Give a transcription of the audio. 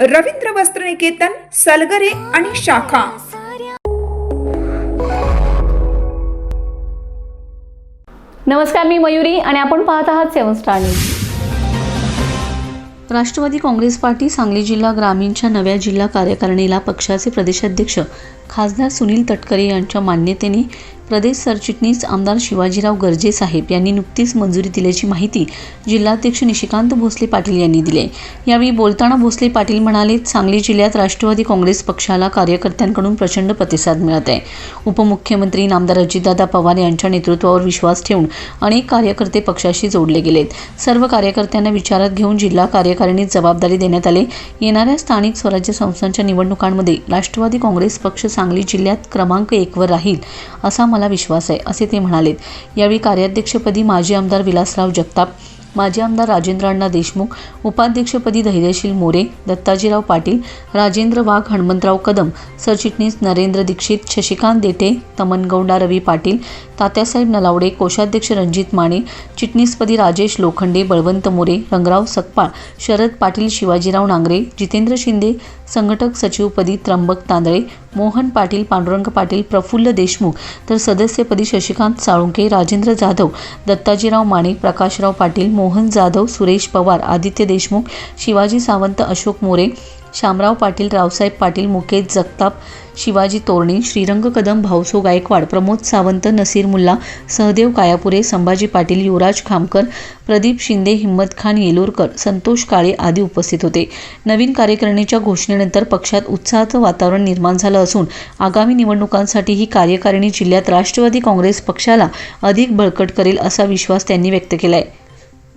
रवींद्र वस्त्रनिकेतन सलगरे आणि शाखा. नमस्कार मी मयुरी आणि आपण पाहत आहात seven star news. Rashtravadi Congress Party Sangli जिल्हा ग्रामीणच्या नव्या जिल्हा कार्यकारिणीला पक्षाचे प्रदेशाध्यक्ष खासदार सुनील तटकरे यांच्या मान्यतेने प्रदेश सरचिटणीस आमदार शिवाजीराव गर्जे साहेब यांनी नुकतीच मंजुरी दिल्याची माहिती जिल्हाध्यक्ष निशिकांत भोसले पाटील यांनी दिली. यावेळी बोलताना भोसले पाटील म्हणाले सांगली जिल्ह्यात राष्ट्रवादी काँग्रेस पक्षाला कार्यकर्त्यांकडून प्रचंड प्रतिसाद मिळत आहे. उपमुख्यमंत्री नामदार अजितदादा पवार यांच्या नेतृत्वावर विश्वास ठेवून अनेक कार्यकर्ते पक्षाशी जोडले गेलेत. सर्व कार्यकर्त्यांना विचारात घेऊन जिल्हा कार्यकारिणीत जबाबदारी देण्यात आले. येणाऱ्या स्थानिक स्वराज्य संस्थांच्या निवडणुकांमध्ये राष्ट्रवादी काँग्रेस पक्ष सांगली जिल्ह्यात क्रमांक एकवर राहील असा मला मला विश्वास आहे असे ते म्हणालेत. यावेळी कार्याध्यक्षपदी माजी आमदार विलासराव जगताप माजी आमदार राजेंद्र अण्णा देशमुख उपाध्यक्षपदी धैर्यशील मोरे दत्ताजीराव पाटील राजेंद्र वाघ हनुमंतराव कदम सरचिटणीस नरेंद्र दीक्षित शशिकांत देठे तमनगौंडा रवी पाटील तात्यासाहेब नलावडे कोषाध्यक्ष रणजित माने चिटणीसपदी राजेश लोखंडे बळवंत मोरे रंगराव सकपाळ शरद पाटील शिवाजीराव नांगरे जितेंद्र शिंदे संघटक सचिवपदी त्र्यंबक तांदळे मोहन पाटील पांडुरंग पाटील प्रफुल्ल देशमुख तर सदस्यपदी शशिकांत साळुंके राजेंद्र जाधव दत्ताजीराव माने प्रकाशराव पाटील मोहन जाधव सुरेश पवार आदित्य देशमुख शिवाजी सावंत अशोक मोरे शामराव पाटील रावसाहेब पाटील मुकेश जगताप शिवाजी तोरणे श्रीरंग कदम भाऊसो गायकवाड प्रमोद सावंत नसीर मुल्ला सहदेव कायापुरे संभाजी पाटील युवराज खामकर प्रदीप शिंदे हिम्मत खान येलोरकर संतोष काळे आदी उपस्थित होते. नवीन कार्यकारिणीच्या घोषणेनंतर पक्षात उत्साहाचं वातावरण निर्माण झालं असून आगामी निवडणुकांसाठी ही कार्यकारिणी जिल्ह्यात राष्ट्रवादी काँग्रेस पक्षाला अधिक बळकट करेल असा विश्वास त्यांनी व्यक्त केला आहे